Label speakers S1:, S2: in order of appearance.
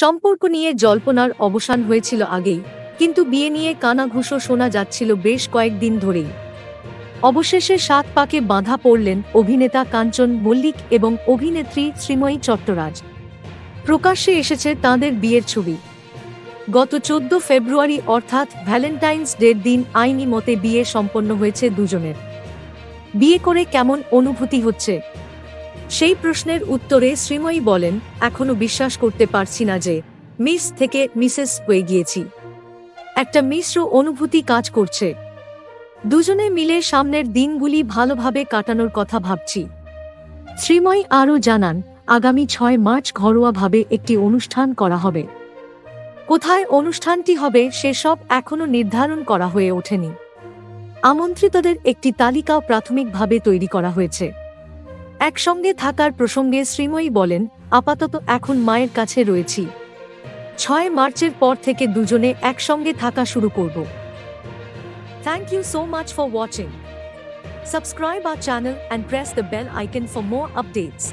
S1: সম্পর্ক নিয়ে জল্পনার অবসান হয়েছিল আগেই, কিন্তু বিয়ে নিয়ে কানাঘুষো শোনা যাচ্ছিল বেশ কয়েকদিন ধরেই। অবশেষে সাত পাকে বাঁধা পড়লেন অভিনেতা কাঞ্চন মল্লিক এবং অভিনেত্রী শ্রীময়ী চট্টরাজ। প্রকাশ্যে এসেছে তাঁদের বিয়ের ছবি। গত চোদ্দ ফেব্রুয়ারি অর্থাৎ ভ্যালেন্টাইন্স ডের দিন আইনি মতে বিয়ে সম্পন্ন হয়েছে দুজনের। বিয়ে করে কেমন অনুভূতি হচ্ছে? সেই প্রশ্নের উত্তরে শ্রীময়ী বলেন, এখনও বিশ্বাস করতে পারছি না যে, মিস থেকে মিসেস হয়ে গিয়েছি। একটা মিশ্র অনুভূতি কাজ করছে। দুজনে মিলে সামনের দিনগুলি ভালোভাবে কাটানোর কথা ভাবছি। শ্রীময়ী আরও জানান, আগামী ছয় মার্চ ঘরোয়াভাবে একটি অনুষ্ঠান করা হবে। কোথায় অনুষ্ঠানটি হবে সেসব এখনও নির্ধারণ করা হয়ে ওঠেনি। আমন্ত্রিতদের একটি তালিকাও প্রাথমিকভাবে তৈরি করা হয়েছে। একসঙ্গে থাকার প্রসঙ্গে শ্রীময়ী বলেন, আপাতত এখন মায়ের কাছে রয়েছি। ছয় মার্চের পর থেকে দুজনে একসঙ্গে থাকা শুরু করব। Thank you so much for watching subscribe our channel and press the bell icon for more updates